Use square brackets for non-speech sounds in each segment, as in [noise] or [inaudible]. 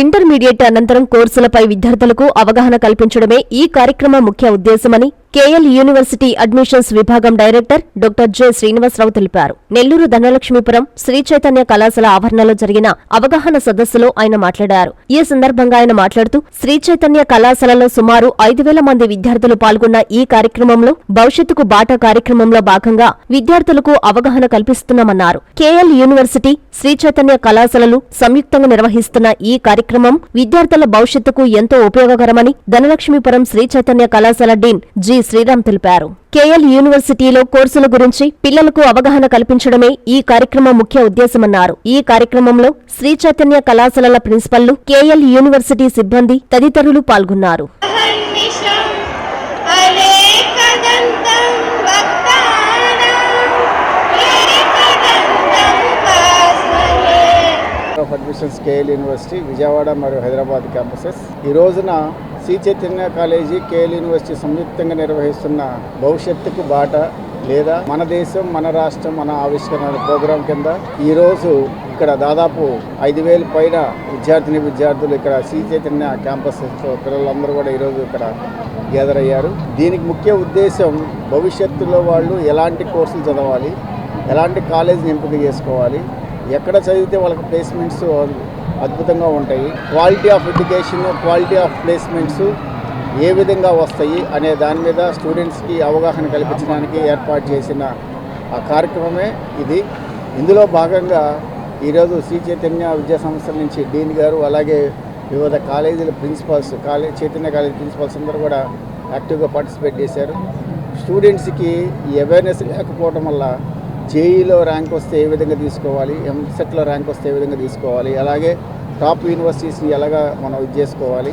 Intermediate అనంతరం కోర్సులపై విద్యార్థులకు అవగాహన కల్పించడమే ఈ కార్యక్రమం ముఖ్య ఉద్దేశమని కేఎల్ యూనివర్సిటీ అడ్మిషన్స్ విభాగం డైరెక్టర్ డాక్టర్ జె శ్రీనివాసరావు తెలిపారు. నెల్లూరు ధనలక్ష్మీపురం శ్రీ చైతన్య కళాశాల ఆవరణలో జరిగిన అవగాహన సదస్సులో ఆయన మాట్లాడారు. ఈ సందర్భంగా ఆయన మాట్లాడుతూ శ్రీ చైతన్య కళాశాలలో సుమారు ఐదు వేల మంది విద్యార్థులు పాల్గొన్న ఈ కార్యక్రమంలో భవిష్యత్తుకు బాట కార్యక్రమంలో భాగంగా విద్యార్థులకు అవగాహన కల్పిస్తున్నామన్నారు. కేఎల్ యూనివర్సిటీ శ్రీ చైతన్య కళాశాలలు సంయుక్తంగా నిర్వహిస్తున్న ఈ కార్యక్రమం విద్యార్థుల భవిష్యత్తుకు ఎంతో ఉపయోగకరమని ధనలక్ష్మీపురం శ్రీ చైతన్య కళాశాల డీన్ జి శ్రీరామ్ తెలిపారు. కేఎల్ యూనివర్సిటీలో కోర్సుల గురించి పిల్లలకు అవగాహన కల్పించడమే ఈ కార్యక్రమం ముఖ్య ఉద్దేశమన్నారు. ఈ కార్యక్రమంలో శ్రీ చైతన్య కళాశాలల ప్రిన్సిపల్లు కేఎల్ యూనివర్సిటీ సిబ్బంది తదితరులు పాల్గొన్నారు. ఇంటర్నేషనల్ స్కేల్ యూనివర్సిటీ విజయవాడ మరియు హైదరాబాద్ క్యాంపసెస్. ఈ రోజున Sri Chaitanya college KL university సంయుక్తంగా నిర్వహిస్తున్న భవిష్యత్తుకు బాట లేదా మన దేశం మన రాష్ట్రం మన ఆవిష్కరణ ప్రోగ్రాం కింద ఈరోజు ఇక్కడ దాదాపు ఐదు వేల పైన విద్యార్థిని విద్యార్థులు ఇక్కడ శ్రీ చైతన్య క్యాంపస్ పిల్లలందరూ కూడా ఈరోజు ఇక్కడ గ్యాదర్ అయ్యారు. దీనికి ముఖ్య ఉద్దేశం భవిష్యత్తులో వాళ్ళు ఎలాంటి కోర్సులు చదవాలి ఎలాంటి కాలేజీని ఎంపిక చేసుకోవాలి ఎక్కడ చదివితే వాళ్ళకి ప్లేస్మెంట్స్ అద్భుతంగా ఉంటాయి. Quality of education quality of placements ఏ విధంగా వస్తాయి అనే దాని మీద స్టూడెంట్స్కి అవగాహన కల్పించడానికి ఏర్పాటు చేసిన ఆ కార్యక్రమమే ఇది. ఇందులో భాగంగా ఈరోజు శ్రీ చైతన్య విద్యా సంస్థల నుంచి డీన్ గారు అలాగే వివిధ కాలేజీల principals college Chaitanya college principals అందరూ కూడా యాక్టివ్గా పార్టిసిపేట్ చేశారు. స్టూడెంట్స్కి ఈ అవేర్నెస్ లేకపోవడం వల్ల జేఈలో ర్యాంక్ వస్తే ఏ విధంగా తీసుకోవాలి ఎంసెట్లో ర్యాంక్ వస్తే ఏ విధంగా తీసుకోవాలి అలాగే టాప్ యూనివర్సిటీస్ని ఎలాగా మనం ఇది చేసుకోవాలి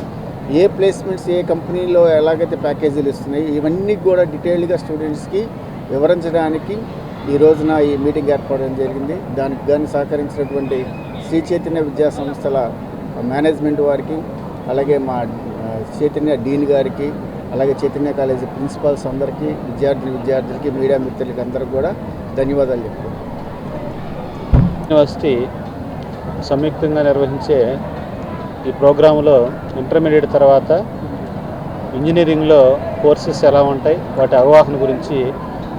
ఏ ప్లేస్మెంట్స్ ఏ కంపెనీలో ఎలాగైతే ప్యాకేజీలు ఇస్తున్నాయి ఇవన్నీ కూడా డీటెయిల్డ్గా స్టూడెంట్స్కి వివరించడానికి ఈ రోజున ఈ మీటింగ్ ఏర్పడడం జరిగింది. దానికి గాని సహకరించినటువంటి శ్రీ చైతన్య విద్యా సంస్థల మేనేజ్మెంట్ వారికి అలాగే మా చైతన్య డీన్ గారికి అలాగే చైతన్య కాలేజీ ప్రిన్సిపాల్స్ అందరికీ విద్యార్థులు విద్యార్థులకి మీడియా మిత్రులకి అందరికీ కూడా ధన్యవాదాలు చెప్పు యూనివర్సిటీ సంయుక్తంగా నిర్వహించే ఈ ప్రోగ్రాంలో ఇంటర్మీడియట్ తర్వాత ఇంజనీరింగ్లో కోర్సెస్ ఎలా ఉంటాయి వాటి అవగాహన గురించి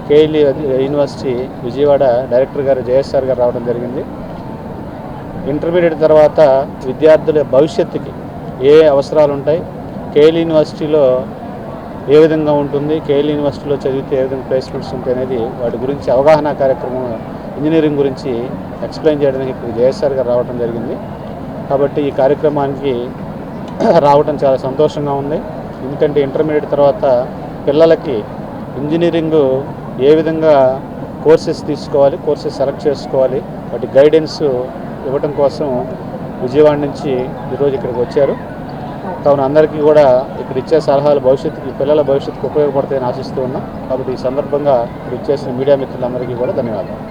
కేఎల్ యూనివర్సిటీ విజయవాడ డైరెక్టర్ గారు జయస్ఆర్ గారు రావడం జరిగింది. ఇంటర్మీడియట్ తర్వాత విద్యార్థుల భవిష్యత్తుకి ఏ అవసరాలు ఉంటాయి కేఎల్ యూనివర్సిటీలో ఏ విధంగా ఉంటుంది కేఎల్ యూనివర్సిటీలో చదివితే ఏ విధంగా ప్లేస్మెంట్స్ ఉంటాయి అనేది వాటి గురించి అవగాహన కార్యక్రమం ఇంజనీరింగ్ గురించి ఎక్స్ప్లెయిన్ చేయడానికి ఇప్పుడు జేఎస్ఆర్ గారు రావడం జరిగింది. కాబట్టి ఈ కార్యక్రమానికి [clears throat] రావడం చాలా సంతోషంగా ఉంది. ఎందుకంటే ఇంటర్మీడియట్ తర్వాత పిల్లలకి ఇంజనీరింగ్ ఏ విధంగా కోర్సెస్ తీసుకోవాలి కోర్సెస్ సెలెక్ట్ చేసుకోవాలి వాటి గైడెన్స్ ఇవ్వడం కోసం విజయవాడ నుంచి ఈరోజు ఇక్కడికి వచ్చారు. కావున అందరికీ కూడా ఇక్కడ ఇచ్చే సలహాలు భవిష్యత్తుకి పిల్లల భవిష్యత్తుకు ఉపయోగపడతాయని ఆశిస్తూ ఉన్నాం. కాబట్టి ఈ సందర్భంగా ఇక్కడ ఇచ్చేసిన మీడియా మిత్రులందరికీ కూడా ధన్యవాదాలు.